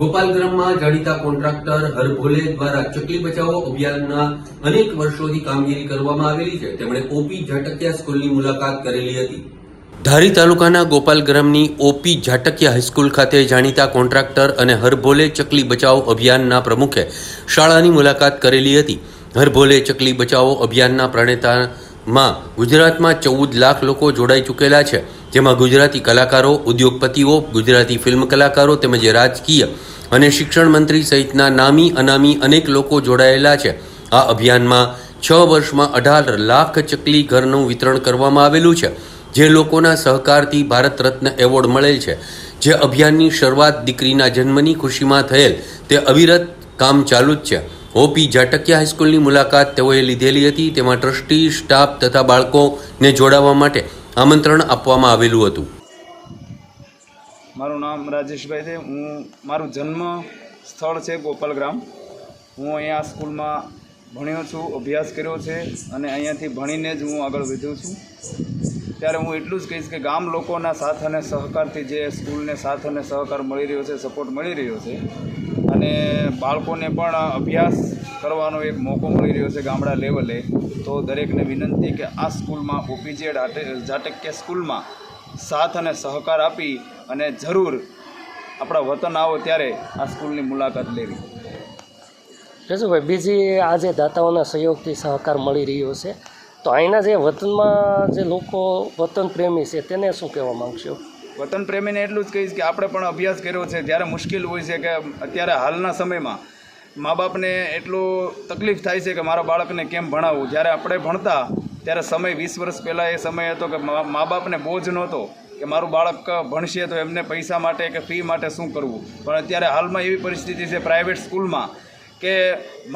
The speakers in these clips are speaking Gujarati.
ગોપાલગ્રામમાં જાણીતા કોન્ટ્રાક્ટર હરભોલે દ્વારા ચકલી બચાવો અભિયાનના અનેક વર્ષોથી કામગીરી કરવામાં આવેલી છે. તેમણે ઓપી ઝાટકિયા સ્કૂલની મુલાકાત કરેલી હતી. ધારી તાલુકાના ગોપાલગ્રામની ઓપી ઝાટકિયા હાઈસ્કૂલ ખાતે જાણીતા કોન્ટ્રાક્ટર અને હરભોલે ચકલી બચાવો અભિયાનના પ્રમુખે શાળાની મુલાકાત કરેલી હતી. હરભોલે ચકલી બચાવો અભિયાનના પ્રણેતામાં ગુજરાતમાં ચૌદ લાખ લોકો જોડાઈ ચૂકેલા છે. જેમાં ગુજરાતી કલાકારો, ઉદ્યોગપતિઓ, ગુજરાતી ફિલ્મ કલાકારો તેમજ રાજકીય અને શિક્ષણ મંત્રી સહિતના નામી અનામી અનેક લોકો જોડાયેલા છે. આ અભિયાનમાં છ વર્ષમાં અઢાર લાખ ચકલી ઘરનું વિતરણ કરવામાં આવેલું છે, જે લોકોના સહકારથી ભારત રત્ન એવોર્ડ મળેલ છે. જે અભિયાનની શરૂઆત દીકરીના જન્મની ખુશીમાં થયેલ, તે અવિરત કામ ચાલુ જ છે. ઓપી જાટકિયા હાઈસ્કૂલની મુલાકાત તેઓએ લીધેલી હતી. તેમાં ટ્રસ્ટી, સ્ટાફ તથા બાળકોને જોડાવા માટે આમંત્રણ આપવામાં આવેલું હતું. મારું નામ રાજેશભાઈ છે. હું, મારું જન્મ સ્થળ છે ગોપાલગ્રામ હું અહીંયા સ્કૂલમાં ભણ્યો છું, અભ્યાસ કર્યો છે અને અહીંયાથી ભણીને જ હું આગળ વધ્યો છું. ત્યારે હું એટલું જ કહીશ કે ગામ લોકોના સાથ અને સહકારથી જે સ્કૂલને સાથ અને સહકાર મળી રહ્યો છે, સપોર્ટ મળી રહ્યો છે અને બાળકોને પણ અભ્યાસ કરવાનો એક મોકો મળી રહ્યો છે ગામડા લેવલે. તો દરેકને વિનંતી કે આ સ્કૂલમાં ઓપીજેડ જાટક્ય સ્કૂલમાં સાથ અને સહકાર આપી અને જરૂર આપણા વતન આવો ત્યારે આ સ્કૂલની મુલાકાત લેવી. રજુભાઈ, બીજી આજે દાતાઓના સહયોગથી સહકાર મળી રહ્યો છે, તો અહીંના જે વતનમાં જે લોકો વતન પ્રેમી છે, તેને શું કહેવા માંગશો? વતન પ્રેમીને એટલું જ કહીશ કે આપણે પણ અભ્યાસ કર્યો છે. ત્યારે મુશ્કેલ હોય છે કે અત્યારે હાલના સમયમાં મા બાપને એટલું તકલીફ થાય છે કે મારા બાળકને કેમ ભણાવવું જ્યારે આપણે ભણતા, ત્યારે સમય વીસ વર્ષ પહેલાં એ સમય હતો કે મા બાપને બોજ નહોતો કે મારું બાળક ભણશે તો એમને પૈસા માટે કે ફી માટે શું કરવું? પણ અત્યારે હાલમાં એવી પરિસ્થિતિ છે પ્રાઇવેટ સ્કૂલમાં કે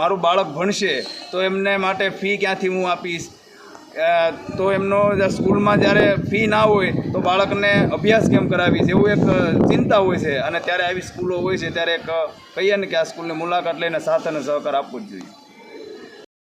મારું બાળક ભણશે તો એમને માટે ફી ક્યાંથી હું આપીશ? તો એમનો સ્કૂલમાં જ્યારે ફી ના હોય તો બાળકને અભ્યાસ કેમ કરાવીશ એવું એક ચિંતા હોય છે. અને ત્યારે આવી સ્કૂલો હોય છે, ત્યારે એક કહીએ ને કે આ સ્કૂલની મુલાકાત લઈને સાથ અને સહકાર આપવો જ જોઈએ.